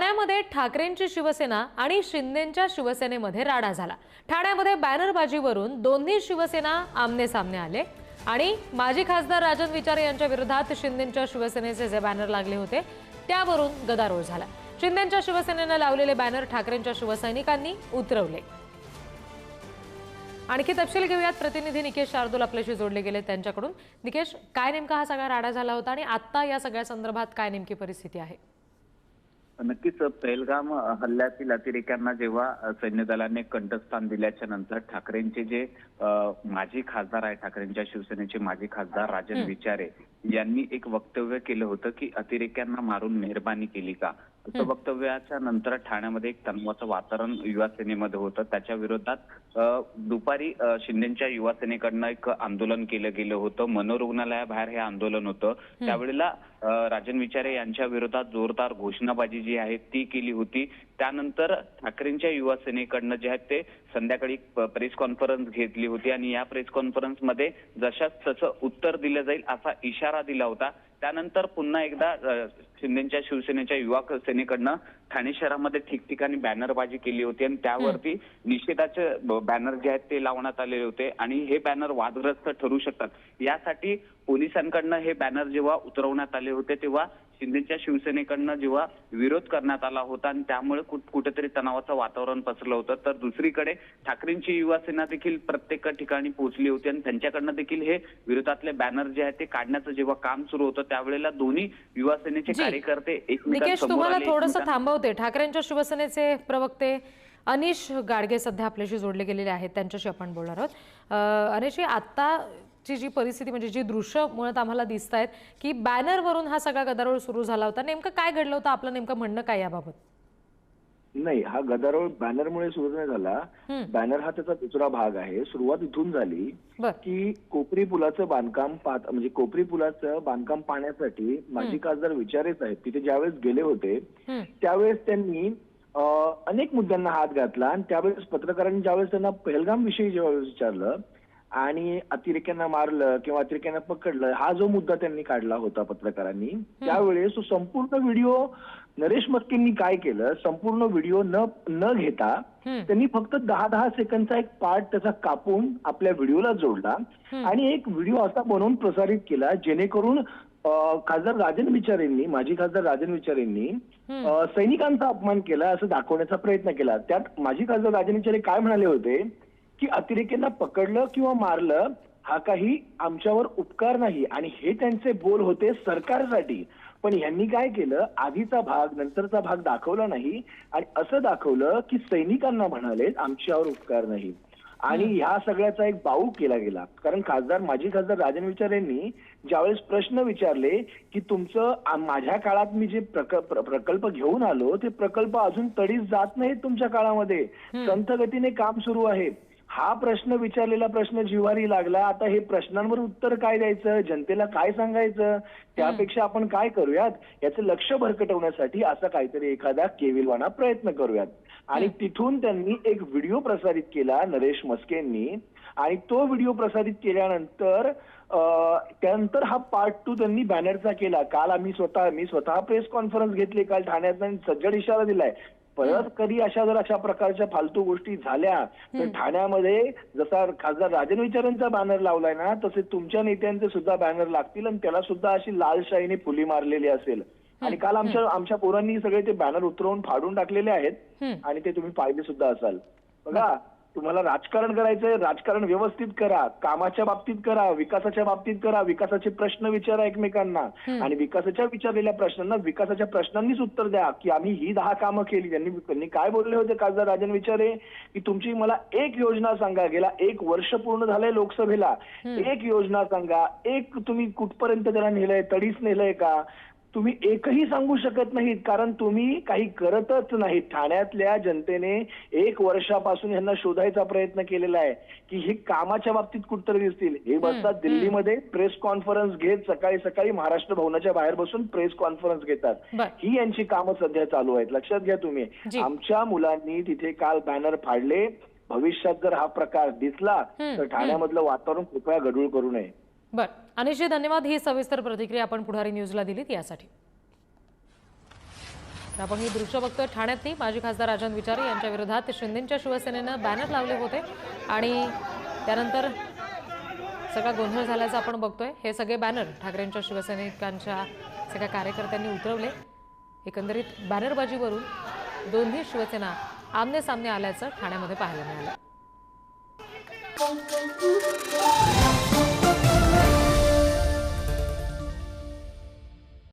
ठाण्यामध्ये ठाकरेंची शिवसेना आणि शिंदेच्या शिवसेनेमध्ये राडा झाला. ठाण्यामध्ये बॅनरबाजीवरून दोन्ही शिवसेना आमने सामने आले आणि माजी खासदार राजन विचारे यांच्या विरोधात शिंदेच्या शिवसेनेचे जे बॅनर लागले होते त्यावरून गदारोळ झाला. शिंदेच्या शिवसेनेनं लावलेले बॅनर ठाकरेंच्या शिवसैनिकांनी उतरवले. आणखी तपशील घेऊयात. प्रतिनिधी निकेश शार्दूल आपल्याशी जोडले गेले त्यांच्याकडून. निकेश काय नेमका हा सगळा राडा झाला होता आणि आत्ता या सगळ्या संदर्भात काय नेमकी परिस्थिती आहे? नक्कीच पहलगाम हल्ल्यातील अतिरेक्यांना जेव्हा सैन्य दलाने कंठस्थान दिल्याच्या नंतर ठाकरेंचे जे माजी खासदार आहे ठाकरेंच्या शिवसेनेचे माजी खासदार राजन विचारे यांनी एक वक्तव्य केलं होतं की अतिरेक्यांना मारून मेहरबानी केली का? असं वक्तव्याच्या नंतर ठाण्यामध्ये एक तणावाचं वातावरण युवा सेनेमध्ये होतं. त्याच्या विरोधात दुपारी शिंदेच्या युवा सेनेकडनं एक आंदोलन केलं गेलं होतं. मनोरुग्णालयाबाहेर हे आंदोलन होतं. त्यावेळेला राजन विचारे यांच्या विरोधात जोरदार घोषणाबाजी जी आहे ती केली होती. त्यानंतर ठाकरेंच्या युवा सेनेकडनं जे आहेत ते संध्याकाळी प्रेस कॉन्फरन्स घेतली होती. आणि या प्रेस कॉन्फरन्समध्ये जशाच तसं उत्तर दिलं जाईल असा इशारा दिला होता. त्यानंतर पुन्हा एकदा शिंदेच्या शिवसेनेच्या युवा सेनेकडनं ठाणे शहरामध्ये ठिकठिकाणी बॅनरबाजी केली होती आणि त्यावरती निषेधाचे बॅनर जे आहेत ते लावण्यात आलेले होते आणि हे बॅनर वादग्रस्त ठरू शकतात. यासाठी पोलिसांकडनं हे बॅनर जेव्हा उतरवण्यात आले होते तेव्हा शिंदेच्या शिवसेनेकडनं जेव्हा विरोध करण्यात आला होता आणि त्यामुळे कुठ- कुठेतरी तणावाचं वातावरण पसरलं होतं तर दुसरीकडे ठाकरेंची युवा सेना देखील प्रत्येक ठिकाणी पोहोचली होती आणि त्यांच्याकडनं देखील हे विरोधातले बॅनर जे आहेत ते काढण्याचं जेव्हा काम सुरू होतं त्यावेळेला दोन्ही युवा सेनेचे जी. कार्यकर्ते एकमेकांसमोर तुम्हाला थोडंसं थांबवते. ठाकरेंच्या शिवसेनेचे प्रवक्ते अनिश गाडगे सध्या आपल्याशी जोडले गेलेले आहेत. त्यांच्याशी आपण बोलणार आहोत. अं, अनिशजी आत्ताची जी परिस्थिती म्हणजे जी दृश्य मुळात आम्हाला दिसत आहेत की बॅनरवरून हा सगळा गदारोळ सुरू झाला होता. नेमकं काय घडलं होतं? आपलं नेमकं म्हणणं काय याबाबत? नाही हा गदारोळ बॅनरमुळे सुरू नाही झाला. बॅनर हा त्याचा दुसरा भाग आहे. सुरुवात इथून झाली की कोपरी पुलाचं बांधकाम पाहत म्हणजे कोपरी पुलाचं बांधकाम पाहण्यासाठी माजी खासदार विचारेच आहेत. तिथे ज्यावेळेस गेले होते. त्यावेळेस त्यांनी अनेक मुद्द्यांना हात घातला. आणि त्यावेळेस पत्रकारांनी ज्यावेळेस त्यांना पहलगाम विषयी जेव्हा विचारलं आणि अतिरेक्यांना मारलं किंवा अतिरेक्यांना पकडलं हा जो मुद्दा त्यांनी काढला होता पत्रकारांनी त्यावेळेस तो संपूर्ण व्हिडिओ नरेश मस्केंनी काय केलं संपूर्ण व्हिडिओ न न घेता. त्यांनी फक्त दहा दहा सेकंदचा एक पार्ट त्याचा कापून आपल्या व्हिडिओला जोडला आणि एक व्हिडिओ असा बनवून प्रसारित केला जेणेकरून खासदार राजन विचारेंनी माजी खासदार राजन विचारेंनी सैनिकांचा अपमान केला असं दाखवण्याचा प्रयत्न केला. त्यात माजी खासदार राजन विचारे काय म्हणाले होते? की अतिरेक्यांना पकडलं किंवा मारलं हा काही आमच्यावर उपकार नाही. आणि हे त्यांचे बोल होते सरकारसाठी. पण यांनी काय केलं? आधीचा भाग नंतरचा भाग दाखवला नाही. आणि असं दाखवलं की सैनिकांना म्हणाले आमच्यावर उपकार नाही. आणि ह्या सगळ्याचा एक बाऊ केला गेला. कारण खासदार माजी खासदार राजन विचार यांनी ज्यावेळेस प्रश्न विचारले की तुमचं माझ्या काळात मी जे प्रक- प्र- प्रकल्प घेऊन आलो ते प्रकल्प अजून तडीच जात नाहीत तुमच्या काळामध्ये. संथ गतीने काम सुरू आहे. हा प्रश्न विचारलेला प्रश्न जिव्हारी लागला. आता हे प्रश्नांवर उत्तर काय द्यायचं? जनतेला काय सांगायचं? त्यापेक्षा आपण काय करूयात? याचं लक्ष भरकटवण्यासाठी असा काहीतरी एखादा केविलवाना प्रयत्न करूयात. आणि तिथून त्यांनी एक व्हिडिओ प्रसारित केला नरेश मस्केंनी. आणि तो व्हिडिओ प्रसारित केल्यानंतर त्यानंतर हा पार्ट टू त्यांनी बॅनरचा केला. काल आम्ही स्वतः मी स्वतः प्रेस कॉन्फरन्स घेतली. काल ठाण्यात आणि सज्जड इशारा दिलाय. परत कधी अशा जर अशा प्रकारच्या फालतू गोष्टी झाल्या तर ठाण्यामध्ये जसा खासदार राजन विचारांचा बॅनर लावलाय ना तसे तुमच्या नेत्यांचे सुद्धा बॅनर लागतील आणि त्याला सुद्धा अशी लालशाहीने फुली मारलेली असेल. आणि काल आमच्या आमच्या पोरांनी सगळे ते बॅनर उतरवून फाडून टाकलेले आहेत. आणि ते तुम्ही पाहिले सुद्धा असाल. बघा तुम्हाला राजकारण करायचंय राजकारण व्यवस्थित करा कामाच्या बाबतीत करा विकासाच्या बाबतीत करा विकासाचे प्रश्न विचारा एकमेकांना. आणि विकासाच्या विचारलेल्या प्रश्नांना विकासाच्या प्रश्नांनीच उत्तर द्या की आम्ही ही दहा कामं केली. त्यांनी त्यांनी काय बोलले होते? खासदार राजन विचारे की तुमची मला एक योजना सांगा. गेला एक वर्ष पूर्ण झालंय लोकसभेला. एक योजना सांगा. एक तुम्ही कुठपर्यंत त्याला नेलंय? तडीच नेलंय का? तुम्ही एकही सांगू शकत नाहीत कारण तुम्ही काही करतच नाहीत. ठाण्यातल्या जनतेने एक वर्षापासून यांना शोधायचा प्रयत्न केलेला आहे की हे कामाच्या बाबतीत कुठतरी दिसतील. हे बसतात दिल्लीमध्ये प्रेस कॉन्फरन्स घेत सकाळी सकाळी महाराष्ट्र भवनाच्या बाहेर बसून प्रेस कॉन्फरन्स घेतात. ही यांची कामं सध्या चालू आहेत. लक्षात घ्या तुम्ही. आमच्या मुलांनी तिथे काल बॅनर फाडले. भविष्यात जर हा प्रकार दिसला तर ठाण्यामधलं वातावरण कृपया गढूळ करू नये. बर. अनिशजी धन्यवाद. ही सविस्तर प्रतिक्रिया आपण पुढारी न्यूजला दिलीत यासाठी. तर आपण ही दृश्य बघतोय ठाण्यातली. माजी खासदार राजन विचारे यांच्या विरोधात शिंदेच्या शिवसेनेनं बॅनर लावले होते. आणि त्यानंतर सगळा गोंधळ झाल्याचं आपण बघतोय. हे सगळे बॅनर ठाकरेंच्या शिवसैनिकांच्या सगळ्या कार्यकर्त्यांनी उतरवले. एकंदरीत बॅनरबाजीवरून दोन्ही शिवसेना आमने सामने आल्याचं ठाण्यामध्ये पाहायला मिळालं.